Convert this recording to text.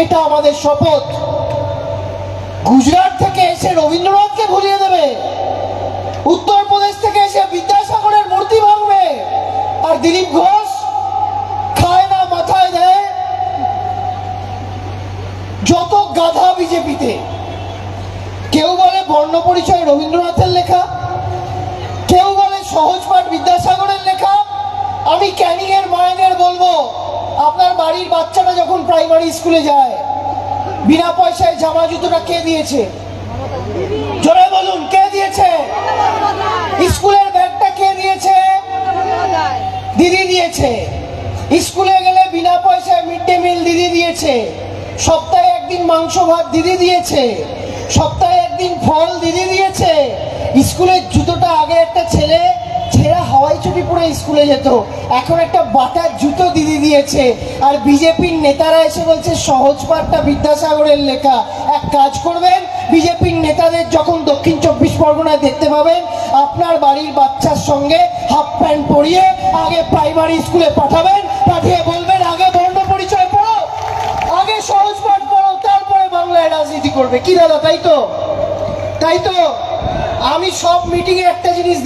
এটা আমাদের শপথ। গুজরাট থেকে এসে রবীন্দ্রনাথকে ভুলিয়ে দেবে। উত্তরপ্রদেশ থেকে এসে বিদ্যাসাগরের মূর্তি ভাঙবে। আর দিলীপ ঘোষ খায় না, মাথায় দেয়। যত গাধা বিজেপিতে, কেউ বলে বর্ণ পরিচয় রবীন্দ্রনাথের লেখা, কেউ বলে সহজ পাঠ বিদ্যাসাগরের লেখা আমি ক্যানিং এর মায়েদের বলব আপনার বাড়ির বাচ্চাটা যখন প্রাইমারি স্কুলে যায়। বিনা পয়সায় জামা জুতোটা কে দিয়েছে? জোরে বলুন, কে দিয়েছে? স্কুলের ব্যাগটা কে দিয়েছে? দিদি দিয়েছে। স্কুলে গেলে বিনা পয়সায় মিড ডে মিল দিদি দিয়েছে। সপ্তাহে একদিন মাংস ভাত দিদি দিয়েছে। সপ্তাহে একদিন ফল দিদি দিয়েছে। স্কুলের জুতোটা আগে একটা ছেলে, ছেঁড়া হাওয়াই চটি পরে স্কুলে যেত। এখন একটা বাটার জুতো দিদি দিয়েছে। আর বিজেপির নেতারা এসে বলছে, সহজ পাঠটা বিদ্যাসাগরের লেখা। এক কাজ করবেন, বিজেপির নেতাদের যখন দক্ষিণ চব্বিশ পরগনায় দেখতে পাবেন, আপনার বাড়ির বাচ্চার সঙ্গে হাফ প্যান্ট পরিয়ে আগে প্রাইমারি স্কুলে পাঠাবেন, পাঠিয়ে বলবেন, আগে বর্ণ পরিচয় পড়ো, আগে সহজ পাঠ পড়ো, তারপরে বাংলায় রাজনীতি করবে। কি দাদা, তাই তো? তাই তো? আমি সব মিটিংয়ে একটা জিনিস